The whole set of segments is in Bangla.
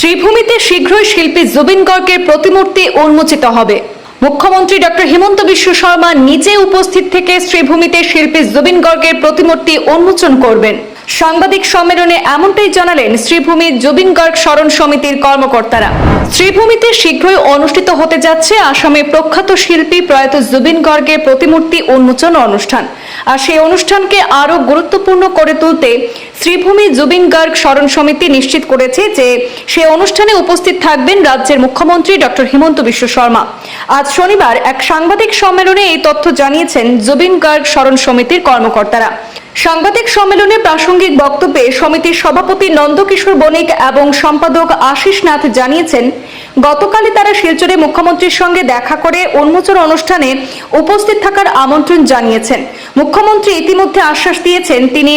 শ্রীভূমিতে শীঘ্রই শিল্পী জুবিন গর্গের প্রতিমূর্তি উন্মোচিত হবে। মুখ্যমন্ত্রী ডক্টর হিমন্ত বিশ্ব শর্মা নিজে উপস্থিত থেকে শ্রীভূমিতে শিল্পী জুবিন গর্গের প্রতিমূর্তি উন্মোচন করবেন। সাংবাদিক সম্মেলনে এমনটাই জানালেন শ্রীভূমি জুবিন গর্গ স্মরণ সমিতির কর্মকর্তারা। শ্রীভূমিতে শীঘ্রই অনুষ্ঠিত হতে যাচ্ছে আসামের প্রখ্যাত শিল্পী প্রয়াত জুবিন গর্গের প্রতিমূর্তি উন্মোচন অনুষ্ঠান। আর সেই অনুষ্ঠানকে আরও গুরুত্বপূর্ণ করে তুলতে শ্রীভূমি জুবিন গার্গ স্মরণ সমিতি নিশ্চিত করেছে যে সে অনুষ্ঠানে উপস্থিত থাকবেন রাজ্যের মুখ্যমন্ত্রী ডক্টর হিমন্ত বিশ্ব শর্মা। আজ শনিবার এক সাংবাদিক সম্মেলনে এই তথ্য জানিয়েছেন জুবিন গার্গ স্মরণ সমিতির কর্মকর্তারা। সাংবাদিক সম্মেলনে প্রাসঙ্গিক বক্তব্যে সমিতির সভাপতি নন্দকিশোর বণিক এবং সম্পাদক আশিস নাথ জানিয়েছেন গতকালই তারা শিলচরে মুখ্যমন্ত্রীর সঙ্গে দেখা করে উন্মোচন অনুষ্ঠানে উপস্থিত থাকার আমন্ত্রণ জানিয়েছেন। মুখ্যমন্ত্রী ইতিমধ্যে আশ্বাস দিয়েছেন, তিনি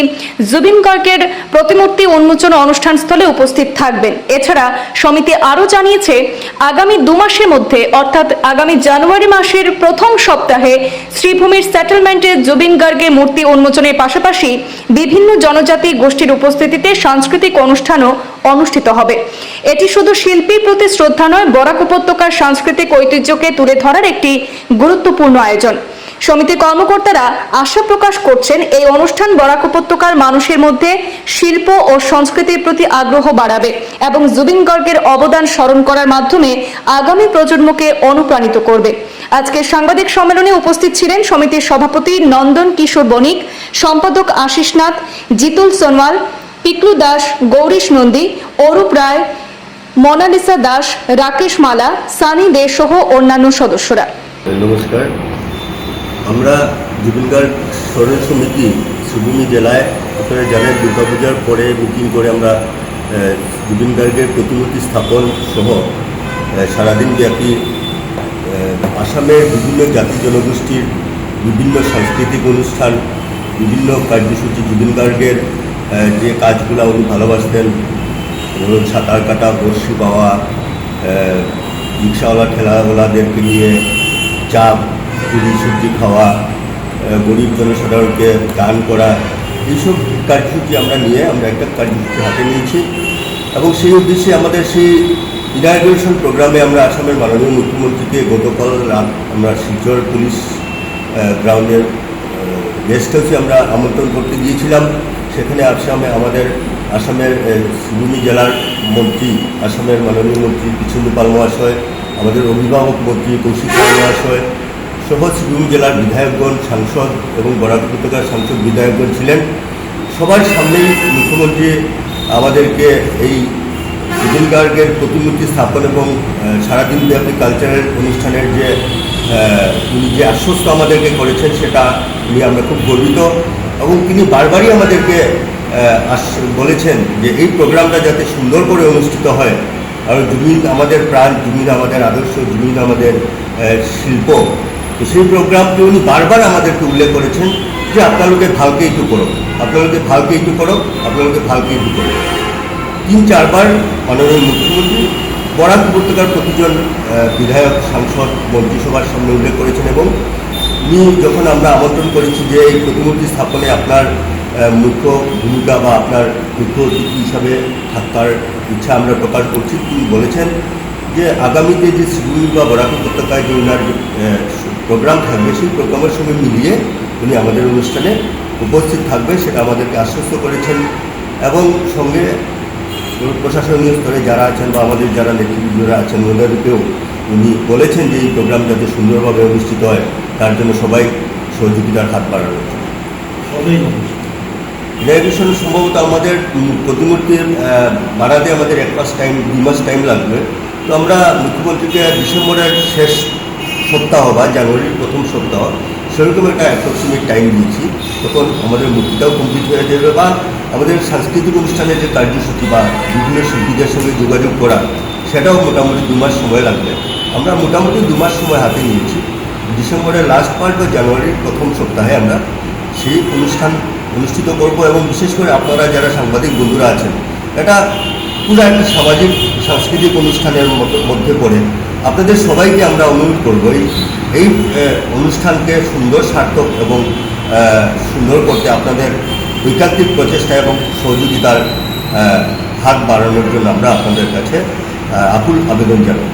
জুবিন গর্গের প্রতিমূর্তি উন্মোচন অনুষ্ঠান স্থলে উপস্থিত থাকবেন। এছাড়া সমিতি আরও জানিয়েছে, আগামী দু মাসের মধ্যে, অর্থাৎ আগামী জানুয়ারি মাসের প্রথম সপ্তাহে শ্রীভূমির সেটেলমেন্টে জুবিন গার্গের মূর্তি উন্মোচনের পাশাপাশি বিভিন্ন জনজাতি গোষ্ঠীর উপস্থিতিতে সাংস্কৃতিক অনুষ্ঠানও অনুষ্ঠিত হবে। এটি শুধু শিল্পীর প্রতি শ্রদ্ধা নয় বরাক উপত্যকার সাংস্কৃতিক ঐতিহ্যকে তুলে ধরার একটি গুরুত্বপূর্ণ আয়োজন। সমিতির কর্মকর্তারা আশা প্রকাশ করছেন, এই অনুষ্ঠান বরাক উপত্যকার মানুষের মধ্যে শিল্প ও সংস্কৃতির প্রতি আগ্রহ বাড়াবে এবং জুবিন গর্গের অবদান স্মরণ করার মাধ্যমে আগামী প্রজন্মকে অনুপ্রাণিত করবে। আজকে সাংবাদিক সম্মেলনে উপস্থিত ছিলেন সমিতির সভাপতি নন্দন কিশোর বণিক, সম্পাদক আশিস নাথ, জিতুল সোনওয়াল, পিকলু দাস, গৌরীশ নন্দী, অরূপ রায় মোনালিসা দাস, রাকেশ মালা, সানি দে সহ অন্যান্য সদস্যরা। নমস্কার। আমরা জুবিন গার্গ স্মরণ সমিতি সুভূমি জেলায় আপনারা জানেন, দুর্গাপূজার পরে বুকিং করে আমরা জুবিন গার্গের প্রতিমূর্তি স্থাপন সহ সারাদিন ব্যাপী আসামের বিভিন্ন জাতি জনগোষ্ঠীর বিভিন্ন সাংস্কৃতিক অনুষ্ঠান, বিভিন্ন কার্যসূচি জুবিন গার্গের যে কাজগুলো উনি ভালোবাসতেন ধরুন সাঁতার কাটা বর্ষি পাওয়া রিক্সাওয়ালা, ঠেলাওয়ালাদেরকে নিয়ে চা, পুরি, সবজি খাওয়া গরিব জনসাধারণকে দান করা, এইসব কার্যসূচি আমরা নিয়ে আমরা একটা কার্যসূচি হাতে নিয়েছি। এবং সেই উদ্দেশ্যে আমাদের সেই ইনাগ্রেশন প্রোগ্রামে আমরা আসামের মাননীয় মুখ্যমন্ত্রীকে গতকাল রাত আমরা শিলচর পুলিশ গ্রাউন্ডের গেস্ট হাউসে আমরা আমন্ত্রণ করতে গিয়েছিলাম। সেখানে আসামে আমাদের আসামের সিলুনি জেলার মন্ত্রী, আসামের মাননীয় মন্ত্রী কিচুন্দু পাল মহাশয়, আমাদের অভিভাবক মন্ত্রী কৌশিক পাল মহাশয় সহ সিলুনি জেলার বিধায়কগণ, সাংসদ এবং বরাক উপত্যকার সাংসদ বিধায়কগণ ছিলেন। সবার সামনেই মুখ্যমন্ত্রী আমাদেরকে এই জুবিন গার্গের প্রতিমূর্তি স্থাপন এবং সারাদিন ব্যাপী কালচারের অনুষ্ঠানের যে উনি যে আশ্বস্ত আমাদেরকে করেছেন, সেটা নিয়ে আমরা খুব গর্বিত এবং তিনি বারবারই আমাদেরকে বলেছেন যে এই প্রোগ্রামটা যাতে সুন্দর করে অনুষ্ঠিত হয় আর জুবিন আমাদের প্রাণ জুবিন আমাদের আদর্শ জুবিন আমাদের শিল্প। তো সেই প্রোগ্রামটি উনি বারবার আমাদেরকে উল্লেখ করেছেন যে আপনালোকে ভালকে একটু করো, আপনালোকে ভালকে একটু করো, আপনালোকে ভালকে একটু করো। তিন, চারবার মাননীয় মুখ্যমন্ত্রী বরাক উপত্যকার প্রতিজন বিধায়ক, সাংসদ, মন্ত্রিসভার সামনে উল্লেখ করেছেন এবং উনি যখন আমরা আমন্ত্রণ করেছি যে এই প্রতিমূর্তি স্থাপনে আপনার মুখ্য ভূমিকা বা আপনার মুখ্য অতিথি হিসাবে থাকার ইচ্ছা আমরা প্রকাশ করছি। তিনি বলেছেন যে আগামীতে যে শিলিগুড়ি বা বরাক উপত্যকায় যে ওনার প্রোগ্রাম থাকবে, সেই প্রোগ্রামের সঙ্গে মিলিয়ে উনি আমাদের অনুষ্ঠানে উপস্থিত থাকবে, সেটা আমাদেরকে আশ্বস্ত করেছেন এবং সঙ্গে প্রশাসনীয় স্তরে যারা আছেন বা আমাদের যারা নেতৃবৃন্দরা আছেন, ওনাদেরকেও উনি বলেছেন যে এই প্রোগ্রাম যাতে সুন্দরভাবে অনুষ্ঠিত হয়, তার জন্য সবাই সহযোগিতার হাত বাড়ানো ইনাগ্রেশন সম্ভবত আমাদের উম, প্রতিমূর্তির বাড়াতে আমাদের এক মাস টাইম দুই মাস টাইম লাগবে। তো আমরা মুখ্যমন্ত্রীকে ডিসেম্বরের শেষ সপ্তাহ বা জানুয়ারির প্রথম সপ্তাহ সেরকম একটা অ্যাপ্রক্সিমেট টাইম দিয়েছি। তখন আমাদের মূর্তিটাও কমপ্লিট হয়ে যাবে বা আমাদের সাংস্কৃতিক অনুষ্ঠানের যে কার্যসূচি বা বিভিন্ন শিল্পীদের সঙ্গে যোগাযোগ করা সেটাও মোটামুটি দু মাস সময় লাগবে। আমরা মোটামুটি দু মাস সময় হাতে নিয়েছি। ডিসেম্বরের লাস্ট পার্ট বা জানুয়ারির প্রথম সপ্তাহে আমরা সেই অনুষ্ঠান অনুষ্ঠিত করব এবং বিশেষ করে আপনারা যারা সাংবাদিক বন্ধুরা আছেন, এটা পুরো একটা সামাজিক, সাংস্কৃতিক অনুষ্ঠানের মধ্যে পড়ে। আপনাদের সবাইকে আমরা অনুরোধ করব, এই অনুষ্ঠানকে সুন্দর, সার্থক এবং সুন্দর করতে আপনাদের ঐকান্তিক প্রচেষ্টা এবং সহযোগিতার হাত বাড়ানোর জন্য আমরা আপনাদের কাছে আকুল আবেদন জানাই।